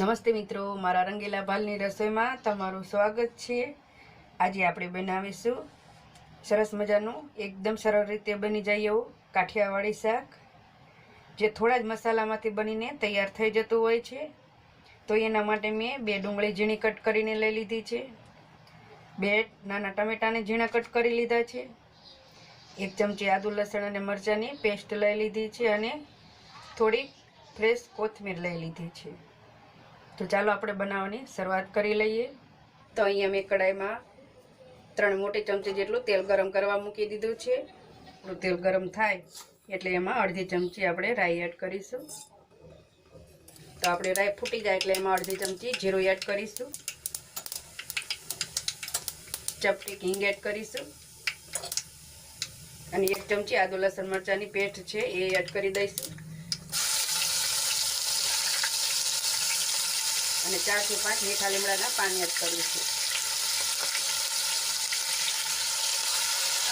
નમસ્તે મિત્રો, મારા રંગીલા ભાલની રસોઈમાં તમારું સ્વાગત છે. આજે આપણે બનાવીશું સરસ મજાનું, એકદમ સરળ રીતે બની જાય એવું કાઠિયાવાડી શાક, જે થોડા જ મસાલામાંથી બનીને તૈયાર થઈ જતું હોય છે. તો એના માટે મેં બે ડુંગળી ઝીણી કટ કરીને લઈ લીધી છે. બે નાના ટમેટાને ઝીણા કટ કરી લીધા છે. એક ચમચી આદુ, લસણ અને મરચાંની પેસ્ટ લઈ લીધી છે અને થોડીક ફ્રેશ કોથમીર લઈ લીધી છે. તો ચાલો આપણે બનાવવાની શરૂઆત કરી લઈએ. તો અહીંયા મેં કડાઈમાં ત્રણ મોટી ચમચી જેટલું તેલ ગરમ કરવા મૂકી દીધું છે. તેલ ગરમ થાય એટલે એમાં અડધી ચમચી આપણે રાઈ એડ કરીશું. તો આપણે રાઈ ફૂટી જાય એટલે એમાં અડધી ચમચી જીરું એડ કરીશું. ચપટી કિંગ એડ કરીશું. અને એક ચમચી આદુ લસણ મરચાંની પેસ્ટ છે એ એડ કરી દઈશું. અને ચારથી પાંચ મીઠા લીમડાના પાણી એડ કરીશું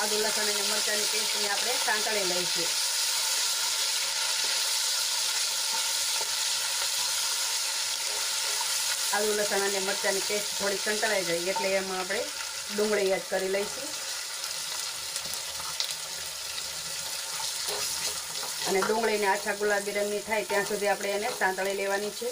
આદુ, લસણ અને મરચાંની પેસ્ટને આપણે સાંતળી લઈશું. આદુ, લસણ અને મરચાંની પેસ્ટ થોડી સંતળાઈ જાય એટલે એમાં આપણે ડુંગળી એડ કરી લઈશું. અને ડુંગળીને આછા ગુલાબી રંગની થાય ત્યાં સુધી આપણે એને સાંતળી લેવાની છે.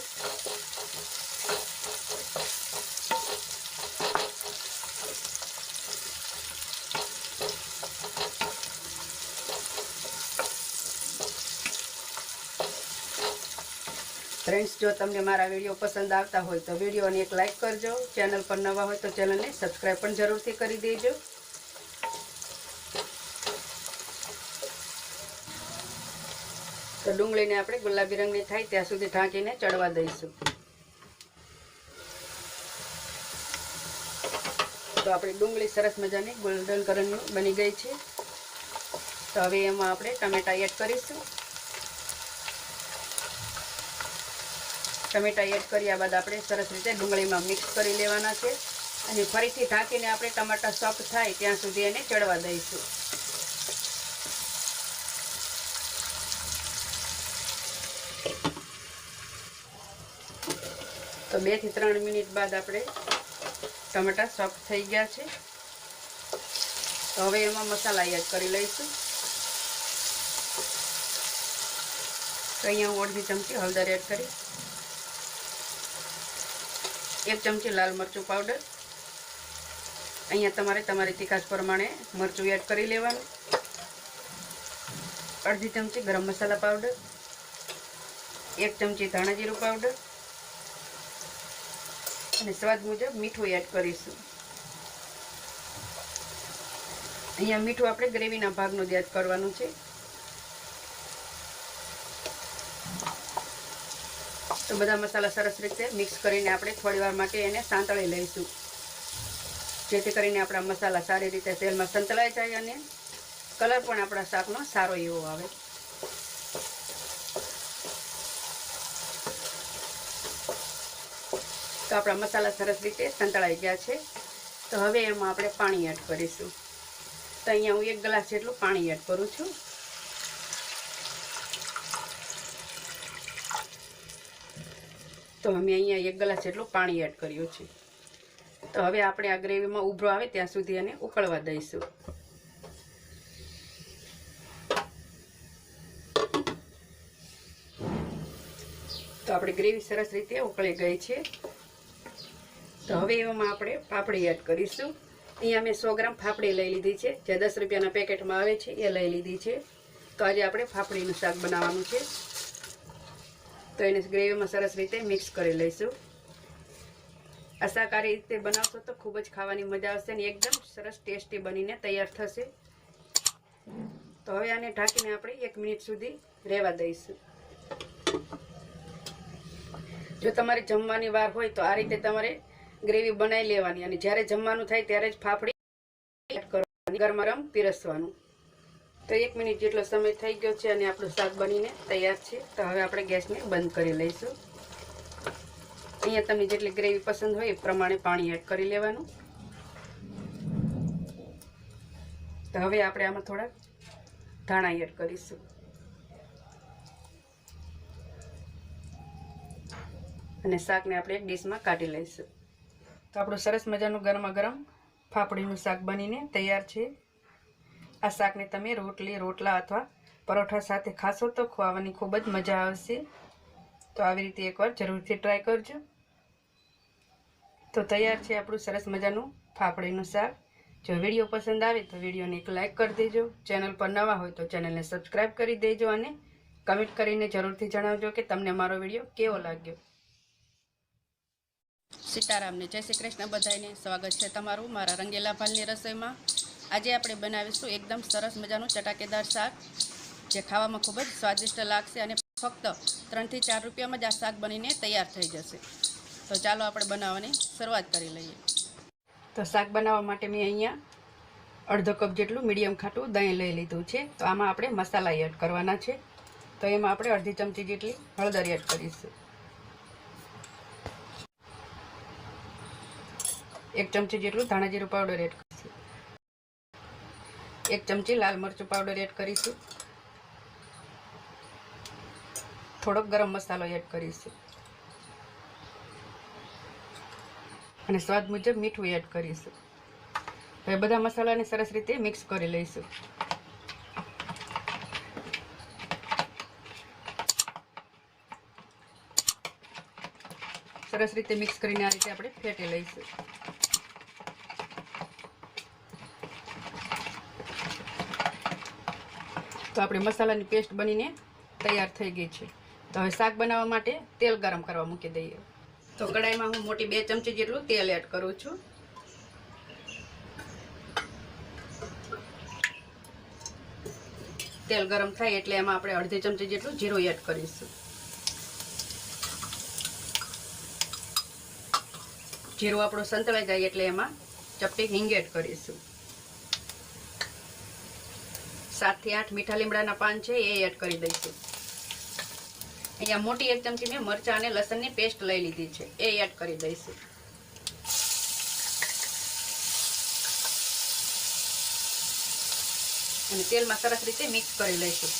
ફ્રેન્ડ્સ જો તમને મારા વીડિયો પસંદ આવતા હોય તો વિડીયોને એક લાઇક કરજો. ચેનલ પર નવા હોય તો ચેનલને સબસ્ક્રાઈબ પણ જરૂરથી કરી દેજો. તો ડુંગળીને આપણે ગુલાબી રંગની થાય ત્યાં સુધી ઢાંકીને ચડવા દઈશું. તો આપણી ડુંગળી સરસ મજાની ગોલ્ડન કલરની બની ગઈ છે. તો હવે એમાં આપણે ટમેટા એડ કરીશું. ટમેટા એડ કર્યા બાદ આપણે સરસ રીતે ડુંગળીમાં મિક્સ કરી લેવાના છે. અને ફરીથી ઢાંકીને આપણે ટમાટા સોફ્ટ થાય ત્યાં સુધી એને ચડવા દઈશું. તો બેથી ત્રણ મિનિટ બાદ આપણે ટમેટા સોફ્ટ થઈ ગયા છે. તો હવે એમાં મસાલા એડ કરી લઈશું. તો અહીંયા હું અડધી ચમચી હળદર એડ કરી. એક ચમચી લાલ મરચું પાવડર અહીંયા તમારે તમારી તીખાશ પ્રમાણે મરચું એડ કરી લેવાનું. અડધી ચમચી ગરમ મસાલા પાવડર એક ચમચી ધાણા જીરું પાવડર અને સ્વાદ મુજબ મીઠું એડ કરીશું. અહીંયા મીઠું આપણે ગ્રેવીના ભાગનું જ એડ કરવાનું છે. બધા મસાલા સરસ રીતે મિક્સ કરીને આપણે થોડી વાર માટે એને સાંતળી લઈશું. જેથી કરીને આપણા મસાલા સારી રીતે તેલમાં સંતળાઈ જાય અને કલર પણ આપણા શાકનો સારો એવો આવે. તો આપણા મસાલા સરસ રીતે સંતળાઈ ગયા છે. તો હવે એમાં આપણે પાણી એડ કરીશું. તો અહીંયા હું એક ગ્લાસ જેટલું પાણી એડ કરું છું. તો અમે અહીંયા એક ગ્લાસ જેટલું પાણી એડ કર્યું છે. તો હવે આપણે આ ગ્રેવીમાં ઉભરો આવે ત્યાં સુધી એને ઉકળવા દઈશું. તો આપણી ગ્રેવી સરસ રીતે ઉકળી ગઈ છે. તો હવે એમાં આપણે પાપડી એડ કરીશું. અહીંયા મેં સો ગ્રામ ફાફડી લઈ લીધી છે. જે દસ રૂપિયાના પેકેટમાં આવે છે, એ લઈ લીધી છે. તો આજે આપણે ફાફડીનું શાક બનાવવાનું છે. તો એને ગ્રેવીમાં સરસ રીતે મિક્સ કરી લઈશું. આ રીતે બનાવશો તો ખૂબ જ ખાવાની મજા આવશે અને એકદમ સરસ ટેસ્ટી બનીને તૈયાર થશે. તો હવે આને ઢાંકીને આપણે એક મિનિટ સુધી રહેવા દઈશું. જો તમારે જમવાની વાર હોય તો આ રીતે તમારે ગ્રેવી બનાવી લેવાની અને જ્યારે જમવાનું થાય ત્યારે જ ફાફડી કરવાની, ગરમ ગરમ પીરસવાનું. તો એક મિનિટ જેટલો સમય થઈ ગયો છે અને આપણું શાક બનીને તૈયાર છે. તો હવે આપણે ગેસને બંધ કરી લઈશું. અહીંયા તમને જેટલી ગ્રેવી પસંદ હોય એ પ્રમાણે પાણી એડ કરી લેવાનું. તો હવે આપણે આમાં થોડા ધાણા એડ કરીશું. અને શાકને આપણે એક ડીશમાં કાઢી લઈશું. તો આપણું સરસ મજાનું ગરમા ગરમ ફાફડીનું શાક બનીને તૈયાર છે. આ શાકને તમે રોટલી, રોટલા અથવા પરોઠા સાથે ખાશો તો ખવાવાની ખૂબ જ મજા આવશે. તો આવી રીતે એકવાર જરૂરથી ટ્રાય કરજો. તો તૈયાર છે આપણું સરસ મજાનું ફાફડીનું શાક. જો વીડિયો પસંદ આવે તો વિડીયોને એક લાઇક કરી દેજો. ચેનલ પર નવા હોય તો ચેનલને સબસ્ક્રાઈબ કરી દેજો અને કમેન્ટ કરીને જરૂરથી જણાવજો કે તમને મારો વીડિયો કેવો લાગ્યો. સીતારામને જય શ્રી કૃષ્ણ. બધાને સ્વાગત છે તમારું મારા રંગેલા ભાલની રસોઈમાં. આજે આપણે બનાવીશું એકદમ સરસ મજાનું ચટાકેદાર શાક, જે ખાવામાં ખૂબ જ સ્વાદિષ્ટ લાગશે અને ફક્ત ત્રણથી ચાર રૂપિયામાં જ આ શાક બનીને તૈયાર થઈ જશે. તો ચાલો આપણે બનાવવાની શરૂઆત કરી લઈએ. તો શાક બનાવવા માટે મેં અહીંયા અડધો કપ જેટલું મીડિયમ ખાટું દહીં લઈ લીધું છે. તો આમાં આપણે મસાલા એડ કરવાના છે. તો એમાં આપણે અડધી ચમચી જેટલી હળદર એડ કરીશું. એક ચમચી જેટલું ધાણા જીરું પાવડર એડ કરીશું. એક ચમચી લાલ મરચું પાવડર એડ કરીશું. થોડોક ગરમ મસાલો એડ કરીશું. અને સ્વાદ મુજબ મીઠું એડ કરીશું. હવે બધા મસાલાને સરસ રીતે મિક્સ કરી લઈશું. સરસ રીતે મિક્સ કરીને આ રીતે આપણે ફેટી લઈશું. તો આપણે મસાલાની પેસ્ટ બનીને તૈયાર થઈ ગઈ છે. તો હવે શાક બનાવવા માટે તેલ ગરમ કરવા મૂકી દઈએ. તો કડાઈમાં હું મોટી બે ચમચી જેટલું તેલ એડ કરું છું. તેલ ગરમ થાય એટલે એમાં આપણે અડધી ચમચી જેટલું જીરું એડ કરીશું. જીરું આપણું સંતળાઈ જાય એટલે એમાં ચપટી હિંગ એડ કરીશું. સાતથી આઠ મીઠા લીમડાના પાન છે, એ એડ કરી દઈશું. અહીંયા મોટી એક ચમચી મેં મરચાં અને લસણની પેસ્ટ લઈ લીધી છે, એ એડ કરી દઈશું. અને તેલમાં સરસ રીતે મિક્સ કરી લઈશું.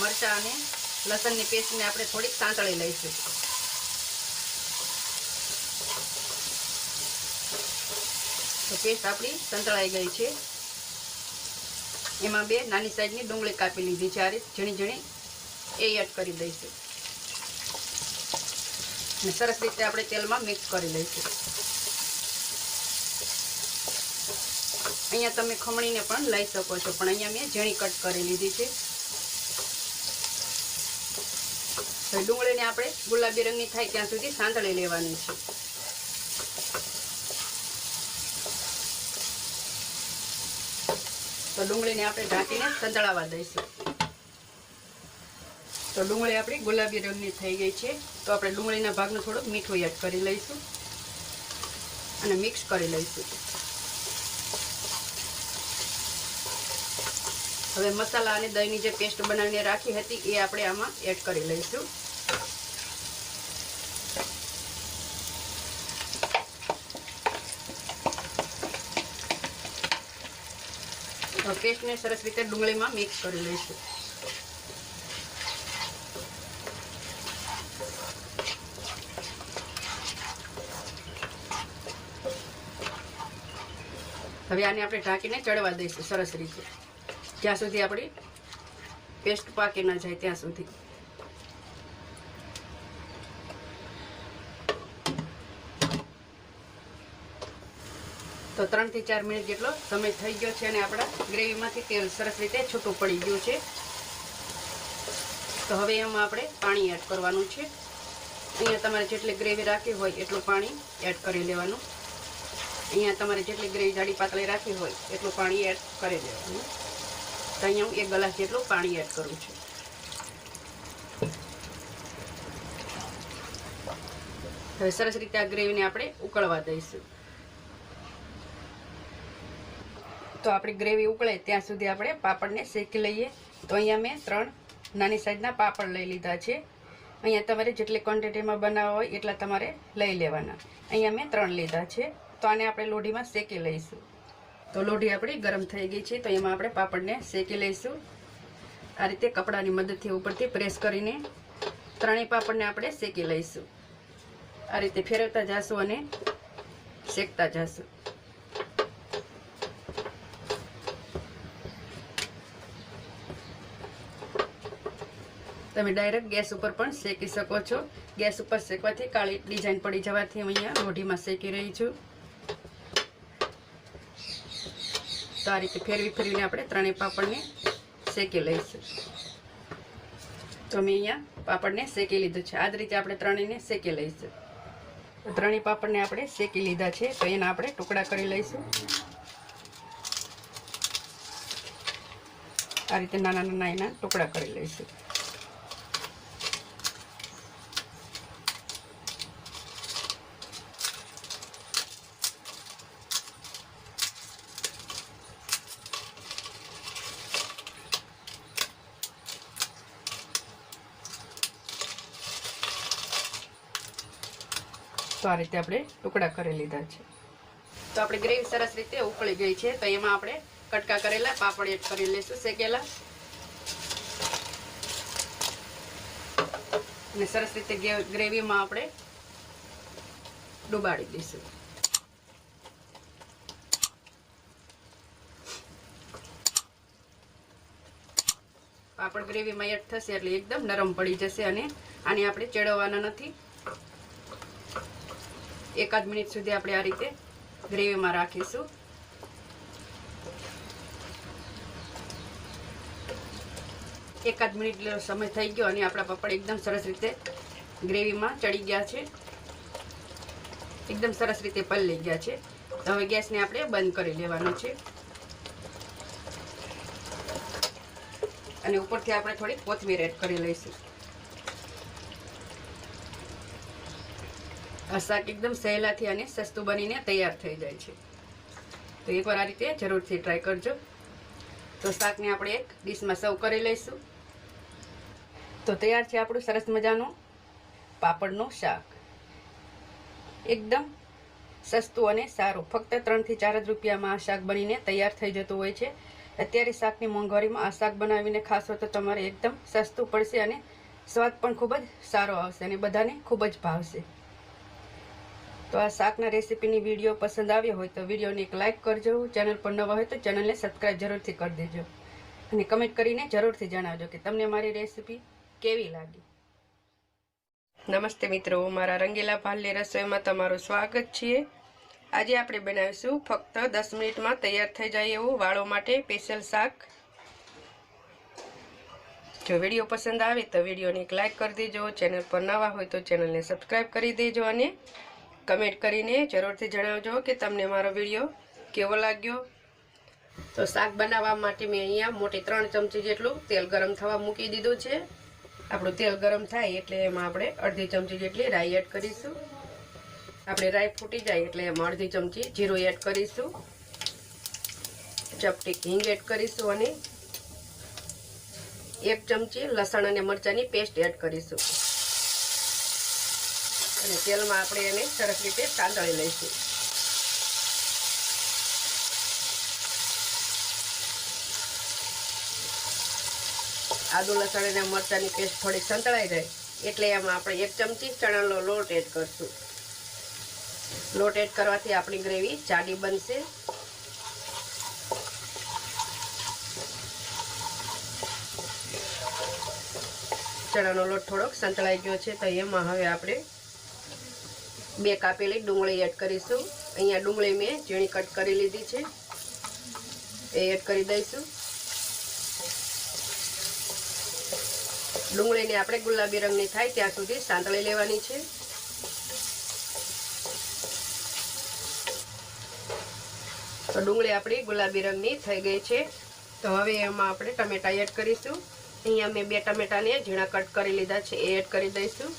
મરચાં અને લસણની પેસ્ટને આપણે થોડીક સાંતળી લઈશું. તો પેસ્ટ આપણી સંતળાઈ ગઈ છે. એમાં બે નાની સાઈઝની ડુંગળી કાપી લીધી છે. આ રીતે ઝીણી ઝીણી એ એડ કરી દઈશું. સરસ રીતે આપણે તેલમાં મિક્સ કરી લઈશું અહીંયા તમે ખમણીને પણ લઈ શકો છો. પણ અહીંયા મેં ઝીણી કટ કરી લીધી છે. ડુંગળીને આપણે ગુલાબી રંગની થાય ત્યાં સુધી સાંતળી લેવાની છે. તો ડુંગળીને આપણે ઢાંકીને સંતળાવા દઈશું. તો ડુંગળી આપણી ગુલાબી રંગની થઈ ગઈ છે. તો આપણે ડુંગળીના ભાગનું થોડુંક મીઠું એડ કરી લઈશું અને મિક્સ કરી લઈશું. હવે મસાલા અને દહીંની જે પેસ્ટ બનાવીને રાખી હતી એ આપણે આમાં એડ કરી લઈશું. પેસ્ટને સરસ રીતે ડુંગળીમાં મિક્સ કરી લઈશું. હવે આને આપણે ઢાંકીને ચડવા દઈશું સરસ રીતે. જ્યાં સુધી આપણી પેસ્ટ પાકી ન જાય ત્યાં સુધી. તો ત્રણથી ચાર મિનિટ જેટલો સમય થઈ ગયો છે અને આપણા ગ્રેવીમાંથી તેલ સરસ રીતે છૂટું પડી ગયું છે. તો હવે એમાં આપણે પાણી એડ કરવાનું છે. અહીંયા તમારે જેટલી ગ્રેવી રાખી હોય એટલું પાણી એડ કરી લેવાનું. અહીંયા તમારે જેટલી ગ્રેવી જાડી પાતળી રાખી હોય એટલું પાણી એડ કરી દેવાનું તો અહીંયા હું એક ગ્લાસ જેટલું પાણી એડ કરું છું. હવે સરસ રીતે આ ગ્રેવીને આપણે ઉકળવા દઈશું. તો આપણી ગ્રેવી ઉકળે ત્યાં સુધી આપણે પાપડને શેકી લઈએ. તો અહીંયા મેં ત્રણ નાની સાઈઝના પાપડ લઈ લીધા છે. અહીંયા તમારે જેટલી ક્વોન્ટિટીમાં બનાવવા હોય એટલા તમારે લઈ લેવાના. અહીંયા મેં ત્રણ લીધા છે. તો આને આપણે લોઢીમાં શેકી લઈશું. તો લોઢી આપણી ગરમ થઈ ગઈ છે. તો એમાં આપણે પાપડને શેકી લઈશું. આ રીતે કપડાની મદદથી ઉપરથી પ્રેસ કરીને ત્રણેય પાપડને આપણે શેકી લઈશું. આ રીતે ફેરવતા જાશું અને શેકતા જાશું. તમે ડાયરેક્ટ ગેસ ઉપર પણ શેકી શકો છો. ગેસ ઉપર શેકવાથી કાળી ડિઝાઇન પડી જવાથી હું અહીંયા રોઢીમાં શેકી રહી છું. તો આ રીતે ફેરવી ફેરવીને આપણે ત્રણેય પાપડને શેકી લઈશું. તો મેં અહીંયા પાપડને શેકી લીધું છે. આ જ રીતે આપણે ત્રણેયને શેકી લઈશું. ત્રણેય પાપડને આપણે શેકી લીધા છે. તો એના આપણે ટુકડા કરી લઈશું. આ રીતે નાના નાના એના ટુકડા કરી લઈશું. આ રીતે આપણે ટુકડા કરી લીધા છે. તો આપણે ગ્રેવી સરસ રીતે ઉકળી ગઈ છે, તો એમાં આપણે કટકા કરેલા, પાપડ એડ કરી લઈશું શેકેલા. અને સરસ રીતે ગ્રેવીમાં આપણે ડુબાડી દઈશું. પાપડ ગ્રેવીમાં એડ થશે એટલે એકદમ નરમ પડી જશે અને આને આપણે ચેડવવાના નથી. એકાદ મિનિટ સુધી આપણે આ રીતે ગ્રેવીમાં રાખીશું. એકાદ મિનિટ સમય થઈ ગયો અને આપણા પપડ એકદમ સરસ રીતે ગ્રેવીમાં ચડી ગયા છે. એકદમ સરસ રીતે પલળી ગયા છે. હવે ગેસને આપણે બંધ કરી લેવાનો છે. અને ઉપરથી આપણે થોડી કોથમીર એડ કરી લઈશું. આ શાક એકદમ સહેલાથી અને સસ્તું બનીને તૈયાર થઈ જાય છે. તો એકવાર આ રીતે જરૂરથી ટ્રાય કરજો. તો શાકને આપણે એક ડીશમાં સર્વ કરી લઈશું. તો તૈયાર છે આપણું સરસ મજાનું પાપડનું શાક. એકદમ સસ્તું અને સારું. ફક્ત ત્રણથી ચાર જ રૂપિયામાં આ શાક બનીને તૈયાર થઈ જતું હોય છે. અત્યારે શાકની મોંઘવારીમાં આ શાક બનાવીને ખાશો તો તમારે એકદમ સસ્તું પડશે અને સ્વાદ પણ ખૂબ જ સારો આવશે અને બધાને ખૂબ જ ભાવશે. તો આ શાકના રેસીપીની વીડિયો પસંદ આવ્યો હોય તો વિડીયોને એક લાઇક કરજો. ચેનલ પર નવા હોય તો ચેનલને સબસ્ક્રાઈબ જરૂરથી કરી દેજો. અને કમેન્ટ કરીને જરૂરથી જણાવજો કે તમને મારી રેસીપી કેવી લાગી. નમસ્તે મિત્રો, મારા રંગીલા ભાલની રસોઈમાં તમારું સ્વાગત છે. આજે આપણે બનાવીશું ફક્ત દસ મિનિટમાં તૈયાર થઈ જાય એવું વાળો માટે સ્પેશિયલ શાક. જો વીડિયો પસંદ આવે તો વિડીયોને એક લાઇક કરી દેજો. ચેનલ પર નવા હોય તો ચેનલને સબસ્ક્રાઈબ કરી દેજો અને કમેન્ટ કરીને જરૂરથી જણાવજો કે તમને મારો વીડિયો કેવો લાગ્યો. તો શાક બનાવવા માટે મેં અહીંયા મોટી ત્રણ ચમચી જેટલું તેલ ગરમ થવા મૂકી દીધું છે. આપણું તેલ ગરમ થાય એટલે એમાં આપણે અડધી ચમચી જેટલી રાઈ એડ કરીશું. આપણે રાઈ ફૂટી જાય એટલે એમાં અડધી ચમચી જીરું એડ કરીશું. ચપટી હિંગ એડ કરીશું અને એક ચમચી લસણ અને મરચાંની પેસ્ટ એડ કરીશું. અને તેલમાં આપણે એને સરસ રીતે સાંતળી લઈશું. આદુ, લસણ અને મરચાંની પેસ્ટ થોડીક સંતળાઈ જાય એટલે એમાં આપણે એક ચમચી ચણાનો લોટ એડ કરશું. લોટ એડ કરવાથી આપણી ગ્રેવી જાડી બનશે. ચણાનો લોટ થોડોક સંતળાઈ ગયો છે તો એમાં હવે આપણે બે કાપેલી ડુંગળી એડ કરીશું. અહીંયા ડુંગળી મેં ઝીણી કટ કરી લીધી છે. એ એડ કરી દઈશું. ડુંગળીને આપણે ગુલાબી રંગની થાય ત્યાં સુધી સાંતળી લેવાની છે. તો ડુંગળી આપણી ગુલાબી રંગની થઈ ગઈ છે. તો હવે એમાં આપણે ટમેટા એડ કરીશું. અહીંયા મેં બે ટમેટાને ઝીણા કટ કરી લીધા છે. એ એડ કરી દઈશું.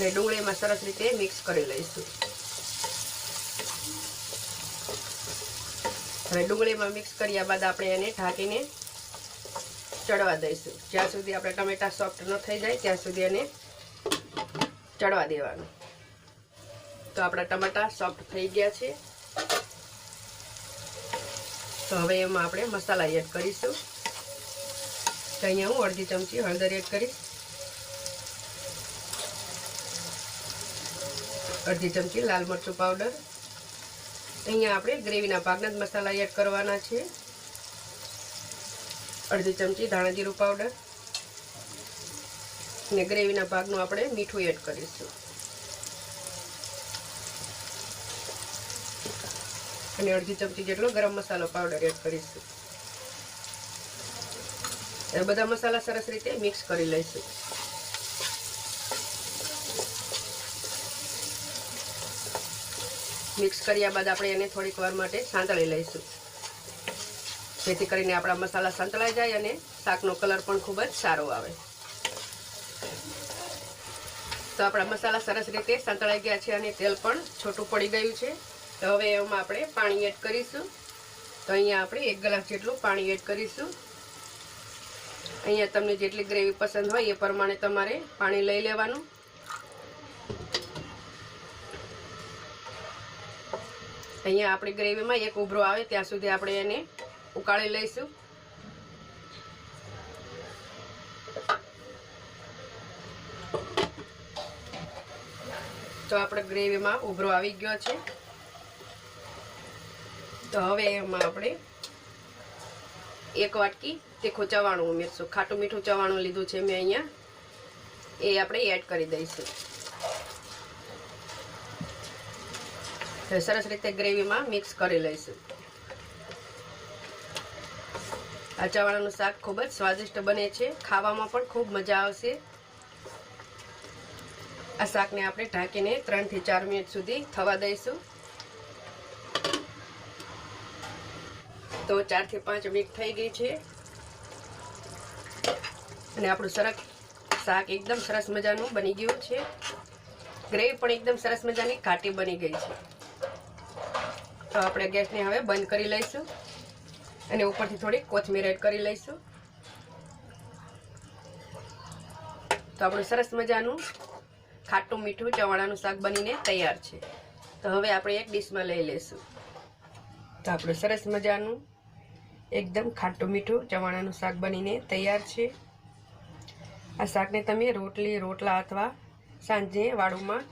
અને ડુંગળીમાં સરસ રીતે મિક્સ કરી લઈશું. હવે ડુંગળીમાં મિક્સ કર્યા બાદ આપણે એને ઢાંકીને ચડવા દઈશું. જ્યાં સુધી આપણે ટમેટા સોફ્ટ ન થઈ જાય, ત્યાં સુધી એને ચડવા દેવાનું. તો આપણા ટમાટા સોફ્ટ થઈ ગયા છે. તો હવે એમાં આપણે મસાલા એડ કરીશું. તો અહીંયા હું અડધી ચમચી હળદર એડ કરીશ. અડધી ચમચી લાલ મરચું પાવડર અહીંયા આપણે ગ્રેવીના ભાગના જ મસાલા એડ કરવાના છે. અડધી ચમચી ધાણા જીરું પાવડર અને ગ્રેવીના ભાગનું આપણે મીઠું એડ કરીશું. અને અડધી ચમચી જેટલો ગરમ મસાલો પાવડર એડ કરીશું. એ બધા મસાલા સરસ રીતે મિક્સ કરી લઈશું. મિક્સ કર્યા બાદ આપણે એને થોડીક વાર માટે સાંતળી લઈશું. જેથી કરીને આપણા મસાલા સંતળાઈ જાય અને શાકનો કલર પણ ખૂબ જ સારો આવે. તો આપણા મસાલા સરસ રીતે સંતળાઈ ગયા છે અને તેલ પણ છોટું પડી ગયું છે. તો હવે એમાં આપણે પાણી એડ કરીશું. તો અહીંયા આપણે એક ગ્લાસ જેટલું પાણી એડ કરીશું. અહીંયા તમને જેટલી ગ્રેવી પસંદ હોય એ પ્રમાણે તમારે પાણી લઈ લેવાનું. અહીંયા આપણી ગ્રેવીમાં એક ઉભરો આવે, ત્યાં સુધી આપણે એને ઉકાળી લઈશું. તો આપણે ગ્રેવીમાં ઉભરો આવી ગયો છે. તો હવે એમાં આપણે એક વાટકી તીખું ચવાણું ઉમેરશું. ખાટું મીઠું ચવાણું લીધું છે મેં અહીંયા. એ આપણે એડ કરી દઈશું. સરસ રીતે ગ્રેવીમાં મિક્સ કરી લઈશું. આ ચવાણાનું શાક ખૂબ જ સ્વાદિષ્ટ બને છે. ખાવામાં પણ ખૂબ મજા આવશે. આ શાકને આપણે ઢાંકીને ત્રણથી ચાર મિનિટ સુધી થવા દઈશું. તો ચારથી પાંચ મિનિટ થઈ ગઈ છે. અને આપણું સરસ શાક એકદમ સરસ મજાનું બની ગયું છે. ગ્રેવી પણ એકદમ સરસ મજાની ઘાટી બની ગઈ છે. તો આપણે ગેસને હવે બંધ કરી લઈશું અને ઉપરથી થોડી કોથમીર એડ કરી લઈશું. તો આપણું સરસ મજાનું ખાટું મીઠું ચવાણાનું શાક બનીને તૈયાર છે. તો હવે આપણે એક ડીશમાં લઈ લઈશું. તો આપણું સરસ મજાનું એકદમ ખાટું મીઠું ચવાણાનું શાક બનીને તૈયાર છે. આ શાકને તમે રોટલી, રોટલા અથવા સાંજે વાળુમાં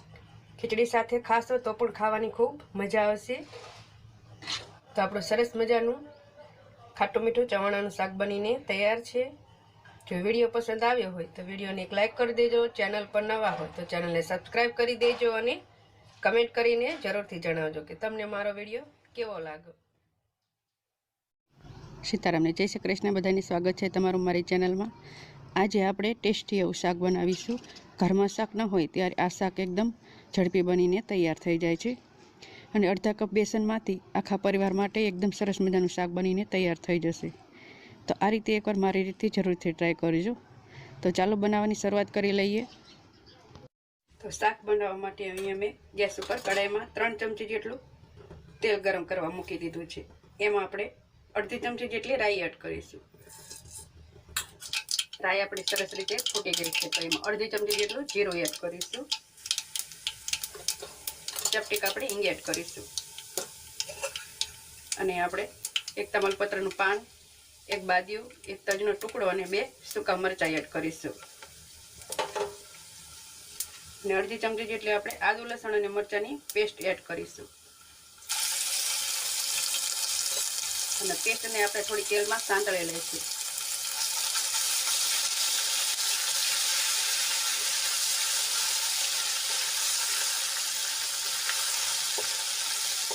ખીચડી સાથે ખાશો તો પણ ખાવાની ખૂબ મજા આવશે. તો આપણું સરસ મજાનું ખાટું મીઠું ચવાણાનું શાક બનીને તૈયાર છે. જો વીડિયો પસંદ આવ્યો હોય તો વિડીયોને એક લાઇક કરી દેજો, ચેનલ પર નવા હોય તો ચેનલને સબસ્ક્રાઈબ કરી દેજો અને કમેન્ટ કરીને જરૂરથી જણાવજો કે તમને મારો વીડિયો કેવો લાગ્યો. સીતારામને જય શ્રી કૃષ્ણ, બધાની સ્વાગત છે તમારું મારી ચેનલમાં. આજે આપણે ટેસ્ટી એવું શાક બનાવીશું. ઘરમાં શાક ન હોય ત્યારે આ શાક એકદમ ઝડપી બનીને તૈયાર થઈ જાય છે. અને અડધા કપ બેસનમાંથી આખા પરિવાર માટે એકદમ સરસ મજાનું શાક બનીને તૈયાર થઈ જશે. તો આ રીતે એકવાર મારી રીતે જરૂરથી ટ્રાય કરજો. તો ચાલો બનાવવાની શરૂઆત કરી લઈએ. તો શાક બનાવવા માટે અહીંયા મેં ગેસ ઉપર કડાઈમાં ત્રણ ચમચી જેટલું તેલ ગરમ કરવા મૂકી દીધું છે. એમાં આપણે અડધી ચમચી જેટલી રાઈ એડ કરીશું. રાઈ આપણી સરસ રીતે ફૂટી ગઈ છે, તો એમાં અડધી ચમચી જેટલું જીરું એડ કરીશું. ચપટીક આપણે હિંગ એડ કરીશું. અને આપણે એક તમાલપત્રનું પાન, એક બાદિયું, એક તજનો ટુકડો અને બે સૂકા મરચાં એડ કરીશું. અને અડધી ચમચી જેટલી આપણે આદુ, લસણ અને મરચાંની પેસ્ટ એડ કરીશું. અને પેસ્ટને આપણે થોડી તેલમાં સાંતળી લઈશું.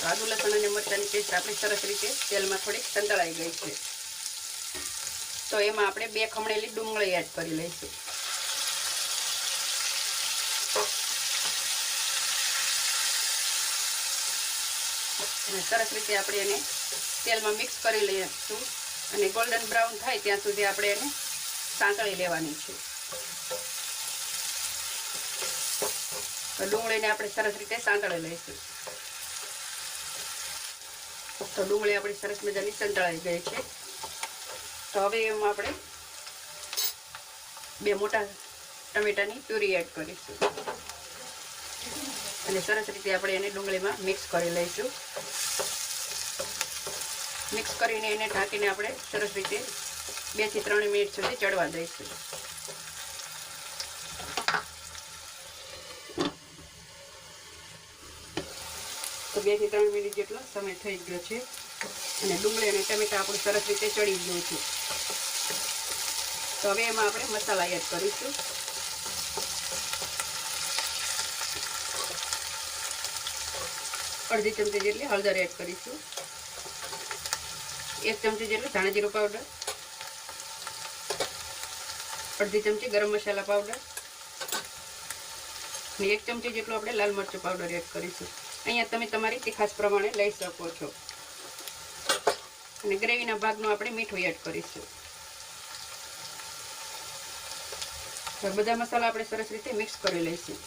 આદુ, લસણ અને મરચાંની પેસ્ટ આપણી સરસ રીતે તેલમાં થોડીક સંતળાઈ ગઈ છે. તો એમાં આપણે બે ખમણેલી ડુંગળી એડ કરી લઈશું. સરસ રીતે આપણે એને તેલમાં મિક્સ કરી લઈશું. અને ગોલ્ડન બ્રાઉન થાય ત્યાં સુધી આપણે એને સાંતળી લેવાની છે. તો ડુંગળીને આપણે સરસ રીતે સાંતળી લઈશું. તો ડુંગળી આપણી સરસ મજાની સંતળાઈ ગઈ છે. તો હવે એમાં આપણે બે મોટા ટમેટાની પ્યુરી એડ કરીશું. અને સરસ રીતે આપણે એને ડુંગળીમાં મિક્સ કરી લઈશું. મિક્સ કરીને એને ઢાંકીને આપણે સરસ રીતે બેથી ત્રણ મિનિટ સુધી ચડવા દઈશું. તો બે ત્રણ મિનિટ જેટલો સમય થઈ ગયો છે. અને ડુંગળી અને ટમેટા આપણું સરસ રીતે ચડી ગયું છે. તો હવે એમાં આપણે મસાલા એડ કરીશું. અડધી ચમચી જેટલી હળદર એડ કરીશું. એક ચમચી જેટલો ધાણા જીરો પાવડર. અડધી ચમચી ગરમ મસાલા પાવડર. અને એક ચમચી જેટલું આપણે લાલ મરચું પાવડર એડ કરીશું. અહીંયા તમે તમારી તીખાસ પ્રમાણે લઈ શકો છો. અને ગ્રેવીના ભાગનું આપણે મીઠું એડ કરીશું. તો બધા મસાલા આપણે સરસ રીતે મિક્સ કરી લઈશું.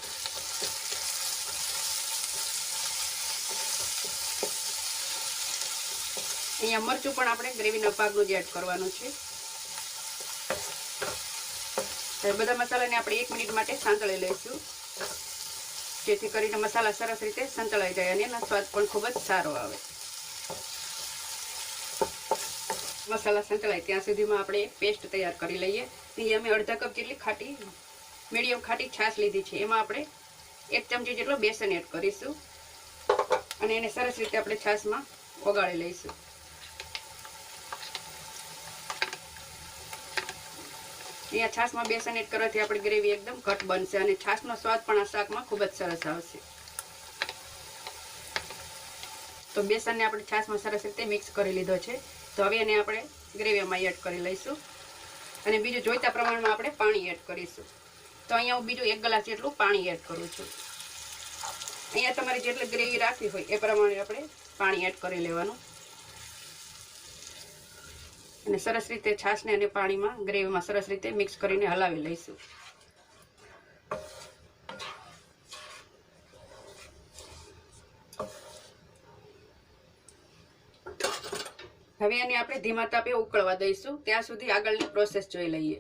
અહીંયા મરચું પણ આપણે ગ્રેવીના ભાગનું જ એડ કરવાનું છે. બધા મસાલાને આપણે એક મિનિટ માટે સાંતળી લઈશું. જેથી કરીને મસાલા સરસ રીતે સંતળાઈ જાય અને એનો સ્વાદ પણ ખૂબ જ સારો આવે. મસાલા સંતળાય ત્યાં સુધીમાં આપણે પેસ્ટ તૈયાર કરી લઈએ. અહીં અમે અડધા કપ જેટલી ખાટી, મીડિયમ ખાટી છાશ લીધી છે. એમાં આપણે એક ચમચી જેટલો બેસન એડ કરીશું અને એને સરસ રીતે આપણે છાશમાં ઓગાળી લઈશું. અહીંયા છાશમાં બેસન એડ કરવાથી આપણી ગ્રેવી એકદમ ઘટ બનશે અને છાશનો સ્વાદ પણ આ શાકમાં ખૂબ જ સરસ આવશે. તો બેસનને આપણે છાશમાં સરસ રીતે મિક્સ કરી લીધો છે. તો હવે એને આપણે ગ્રેવીમાં એડ કરી લઈશું. અને બીજું જોઈતા પ્રમાણમાં આપણે પાણી એડ કરીશું. તો અહીંયા હું બીજું એક ગ્લાસ જેટલું પાણી એડ કરું છું. અહીંયા તમારે જેટલી ગ્રેવી રાખવી હોય એ પ્રમાણે આપણે પાણી એડ કરી લેવાનું. અને સરસ રીતે છાશને અને પાણીમાં ગ્રેવીમાં સરસ રીતે મિક્સ કરીને હલાવી લઈશું. હવે એને આપણે ધીમા તાપે ઉકળવા દઈશું. ત્યાં સુધી આગળની પ્રોસેસ જોઈ લઈએ.